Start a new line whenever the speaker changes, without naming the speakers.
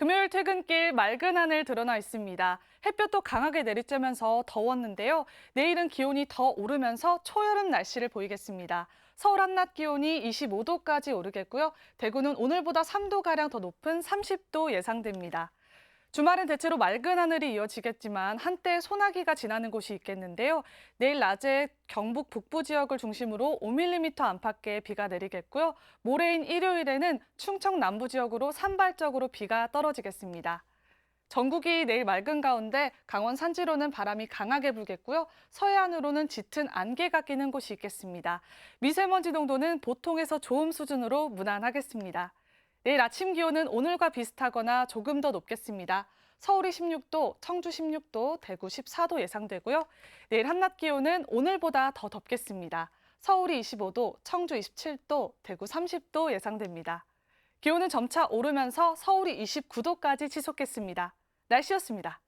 금요일 퇴근길 맑은 하늘 드러나 있습니다. 햇볕도 강하게 내리쬐면서 더웠는데요. 내일은 기온이 더 오르면서 초여름 날씨를 보이겠습니다. 서울 한낮 기온이 25도까지 오르겠고요. 대구는 오늘보다 3도가량 더 높은 30도 예상됩니다. 주말은 대체로 맑은 하늘이 이어지겠지만 한때 소나기가 지나는 곳이 있겠는데요. 내일 낮에 경북 북부 지역을 중심으로 5mm 안팎의 비가 내리겠고요. 모레인 일요일에는 충청 남부 지역으로 산발적으로 비가 떨어지겠습니다. 전국이 내일 맑은 가운데 강원 산지로는 바람이 강하게 불겠고요. 서해안으로는 짙은 안개가 끼는 곳이 있겠습니다. 미세먼지 농도는 보통에서 좋음 수준으로 무난하겠습니다. 내일 아침 기온은 오늘과 비슷하거나 조금 더 높겠습니다. 서울이 16도, 청주 16도, 대구 14도 예상되고요. 내일 한낮 기온은 오늘보다 더 덥겠습니다. 서울이 25도, 청주 27도, 대구 30도 예상됩니다. 기온은 점차 오르면서 서울이 29도까지 치솟겠습니다. 날씨였습니다.